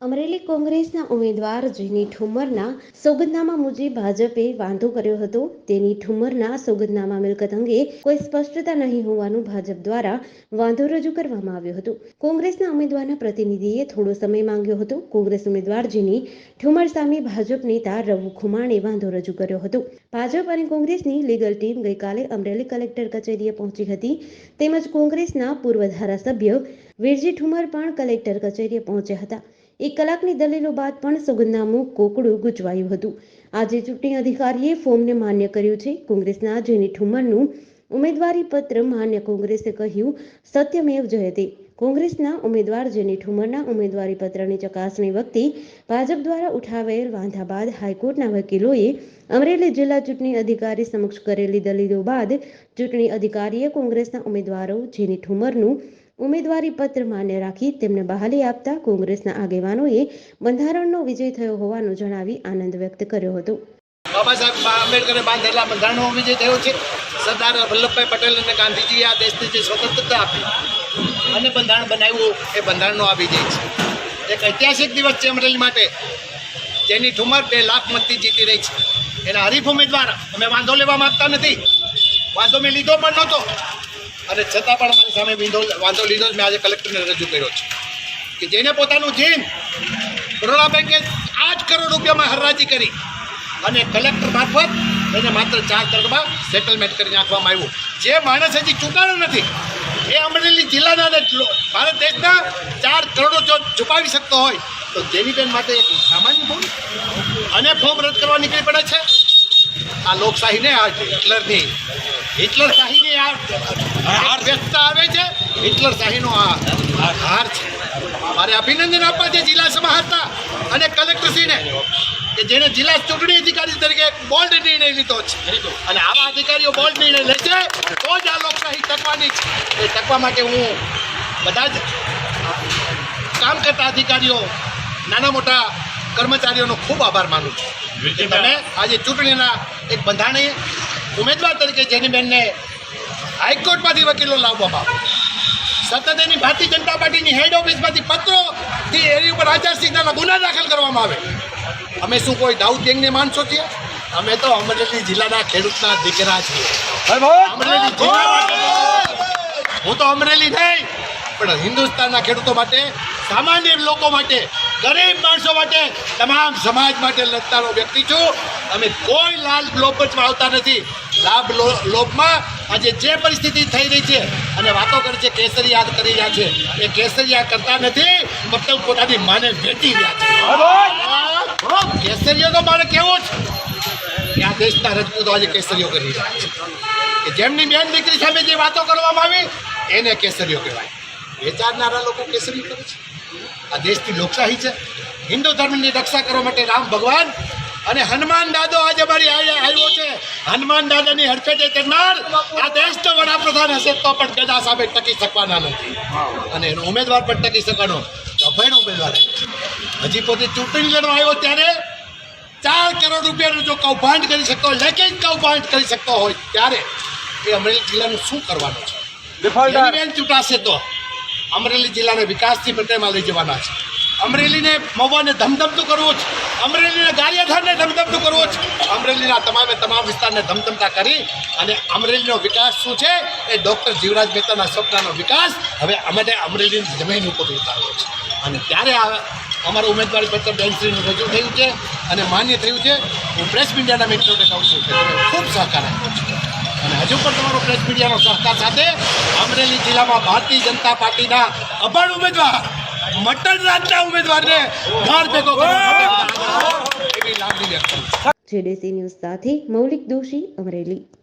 અમરેલી કોંગ્રેસના ઉમેદવાર જેની ઠુમરના સોગંદનામા મુજબ ભાજપે વાંધો કર્યો હતો, તેની ઠુમરના સોગંદનામા મિલકત અંગે કોઈ સ્પષ્ટતા નહીં હોવાનું ભાજપ દ્વારા વાંધો રજૂ કરવામાં આવ્યો હતો. કોંગ્રેસના ઉમેદવારના પ્રતિનિધિએ થોડો સમય માંગ્યો હતો. કોંગ્રેસ ઉમેદવાર જેની ઠુમર સામે ભાજપ નેતા રઘુ ખુમાણે વાંધો રજૂ કર્યો હતો. ભાજપ અને કોંગ્રેસની લીગલ ટીમ ગઈકાલે અમરેલી કલેક્ટર કચેરીએ પહોંચી હતી. તેમજ કોંગ્રેસના પૂર્વ ધારાસભ્ય વીરજી ઠુમર પણ કલેક્ટર કચેરીએ પહોંચ્યા હતા. એક કલાકની દલીલો બાદ પણ સોગંદનામું કોકડું ગૂંચવાયું હતું. આજે ચૂંટણી અધિકારીએ ફોર્મને માન્ય કર્યું છે. કોંગ્રેસના જેની ઠુમરનું ઉમેદવારી પત્ર માન્ય કોંગ્રેસે કહ્યું, સત્યમેવ જયતે. કોંગ્રેસના ઉમેદવાર જેની ઠુમરના ઉમેદવારી પત્રની ચકાસણી વખતે ભાજપ દ્વારા ઉઠાવેલ વાંધા બાદ હાઈકોર્ટના વકીલોએ અમરેલી જિલ્લા ચૂંટણી અધિકારી સમક્ષ કરેલી દલીલો બાદ ચૂંટણી અધિકારીએ કોંગ્રેસના ઉમેદવારો જેની ઠુમરનું ઉમેદવારી પત્ર માન્ય રાખી તેમને બહાલી આપતા કોંગ્રેસના આગેવાનોએ બંધારણનો વિજય થયો હોવાનું જણાવી આનંદ વ્યક્ત કર્યો હતો. બાબા સાહેબ આંબેડકરે બાંધેલા બંધારણનો વિજય થયો છે. સરદાર વલ્લભભાઈ પટેલ અને ગાંધીજીએ આ દેશને જે સ્વતંત્રતા આપી અને બંધારણ બનાવ્યું, એ બંધારણનો આ વિજય છે. એક ઐતિહાસિક દિવસ છે અમરેલી માટે. જેની ઠુમર બે લાખ મતથી જીતી રહી છે. એના હરીફ ઉમેદવાર, અમે વાંધો લેવા માગતા નથી. વાંધો મેં લીધો પણ નહોતો. અને છતાં પણ મારી સામે વિંધો વાંધો લીધો જ મેં આજે કલેક્ટરને રજૂ કર્યો છે. કે જેને પોતાનું જીન બરોડા બેંકે આઠ કરોડ રૂપિયામાં હરરાજી કરી અને કલેક્ટર મારફત એને માત્ર ચાર કરોડમાં સેટલમેન્ટ કરી નાખવામાં આવ્યું. જે માણસ હજી ચૂકાણો નથી, એ અમરેલી જિલ્લાના ભારત દેશના ચાર કરોડો જો છુપાવી શકતો હોય, તો જેની બેન માટે એક સામાન્ય ભૂલ અને ફોર્મ રદ કરવા નીકળી પડે છે. આ લોકશાહીને આ હિટલરની હિટલર શાહીની આ હાર. વ્યક્તતા આવે છે હિટલર શાહીનો આ હાર છે. મારે અભિનંદન આપવા છે જિલ્લા સભા હતા અને કલેક્ટરશ્રીને કે જેને જિલ્લા ચૂંટણી અધિકારી તરીકે બોલ્ડ નિર્ણય લીધો છે. અને આવા અધિકારીઓ બોલ્ડ નિર્ણય લેશે તો જ આ લોકશાહી ટકવાની છે. એ ટકવા માટે હું બધા જ કામ કરતા અધિકારીઓ નાના મોટા કર્મચારીઓનો ખૂબ આભાર માનું છું. કે તમે આજે ચૂંટણીના એક બંધારણીય ઉમેદવાર તરીકે જેની બેનને હાઈકોર્ટમાંથી વકીલો લાવવામાં સતત એની ભારતીય જનતા પાર્ટીની હેડ ઓફિસમાંથી પત્રોથી એની ઉપર આચારસંહિતાના ગુના દાખલ કરવામાં આવે. અમે શું કોઈ દાઉદ ગેંગને માનશો છીએ અમે તો અમરેલી જિલ્લાના ખેડૂતના દીકરા છીએ. અમરેલી જિલ્લા હું તો અમરેલી નહીં પણ હિન્દુસ્તાનના ખેડૂતો માટે સામાન્ય લોકો માટે, ગરીબ માણસો માટે, તમામ સમાજ માટે લડતાનો વ્યક્તિ છું. અમે કોઈ લાલ જ આવતા નથી. લાભ લોભમાં આજે જે પરિસ્થિતિ થઈ રહી છે અને વાતો કરે છે, કેસરિયા કરી રહ્યા છે. એ કેસરિયા કરતા નથી, મતલબ પોતાની માને વેચી રહ્યા છે. કેસરીઓ તો મારે કેવું જ આ દેશના રજપૂતો આજે કેસરીઓ કરી રહ્યા છે. કે જેમની બેન દીકરી સામે જે વાતો કરવામાં આવી, એને કેસરીઓ કહેવાય. વેચારનારા લોકો કેસરીઓ કરે છે. આ દેશની લોકશાહી છે. હિન્દુ ધર્મની રક્ષા કરવા માટે રામ ભગવાન અને હનુમાન દાદો આજે મારી આવ્યો છે. હનુમાન દાદાની હડફેટે ચડનાર આ દેશનો વડાપ્રધાન હશે તો પણ ગદા સામે ટકી શકવાના નથી. અને એનો ઉમેદવાર પણ ટકી શકવાનો અભયનો ઉમેદવાર હજી પોતે ચૂંટણી લડવા આવ્યો ત્યારે ચાર કરોડ રૂપિયાનું જો કૌભાંડ કરી શકતો હોય લેખિત કૌભાંડ કરી શકતો હોય ત્યારે એ અમરેલી જિલ્લાનું શું કરવાનું છે? ચૂંટાશે તો. અમરેલી જિલ્લાને વિકાસથી પટેમાં લઈ જવાના છે. અમરેલીને મવાને ધમધમતું કરવું છે અમરેલીને ગારિયાધારને ધમધમતું કરવું છે અમરેલીના તમામે તમામ વિસ્તારને ધમધમતા કરી અને અમરેલીનો વિકાસ શું છે એ ડૉક્ટર જીવરાજ મહેતાના સ્વપ્નનો વિકાસ હવે અમને અમરેલીની જમીન ઉપર ઉતારવો છે. અને ત્યારે આ અમારું ઉમેદવારી પત્ર બેનશ્રીનું રજૂ થયું છે અને માન્ય થયું છે. હું પ્રેસ મીડિયાના મિત્રોને કહું છું કે તમે ખૂબ સહકાર આપ્યો છે. અને હજુ પણ તમારો પ્રેસ મીડિયાનો સહકાર સાથે અમરેલી જિલ્લામાં ભારતીય જનતા પાર્ટીના અભણ ઉમેદવાર મટન રાજના ઉમેદવારને ઘર ભેગો એવી લાગણી વ્યક્ત જેડીસી ન્યૂઝ સાથે મૌલિક દોશી અમરેલી.